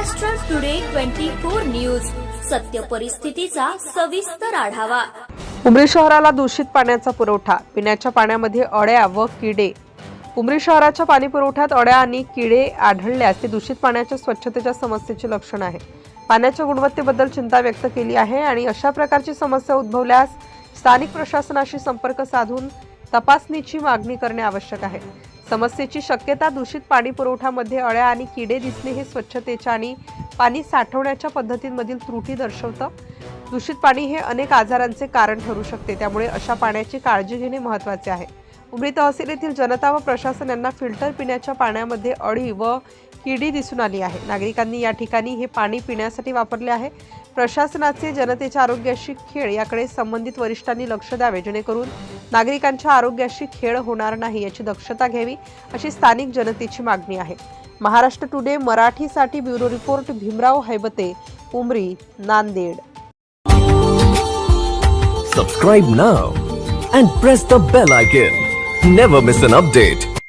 Maharashtra today twenty four news सत्य परिस्थितीचा सविस्तर आढावा. उमरी शहराला दूषित पाण्याचा पुरवठा पिण्याच्या पाण्यामध्ये अळ्या व किडे. उमरी शहराच्या पाणी पुरवठ्यात अळ्या आणि किडे आढळल्यास ते दूषित पाण्याच्या स्वच्छतेच्या समस्येचे लक्षण आहे. पाण्याच्या गुणवत्तेबद्दल चिंता व्यक्त केली आहे आणि अशा प्रकारची समस्या उद्भवल्यास स्थानिक प्रशासनाशी संपर्क साधून तपासणीची मागणी करणे आवश्यक आहे. समस्येची शक्यता दूषित पाणी पुरवठ्यामध्ये अळ्या आणि किडे दिसणे हे स्वच्छतेच्या आणि पाणी साठवण्याच्या पद्धतींमधील त्रुटी दर्शवतं. दूषित पाणी हे अनेक आजारांचे कारण ठरू शकते त्यामुळे अशा पाण्याची काळजी घेणे महत्त्वाचे आहे. उमरी तहसील येथील जनता व प्रशासन यांना फिल्टर पिण्याच्या पाण्यामध्ये अळी व किडी दिसून आली आहे. नागरिकांनी या ठिकाणी हे पाणी पिण्यासाठी वापरले आहे. प्रशासनाचे जनतेच्या आरोग्याशी खेळ याकडे संबंधित वरिष्ठांनी लक्ष द्यावे. जेणेकरून नागरिकांच्या आरोग्याशी खेळ होणार नाही याची दक्षता घ्यावी अशी स्थानिक जनतेची मागणी आहे. महाराष्ट्र टुडे मराठीसाठी bureau report Bhimrao Haibate Umri Nanded. Subscribe now and press the bell icon never miss an update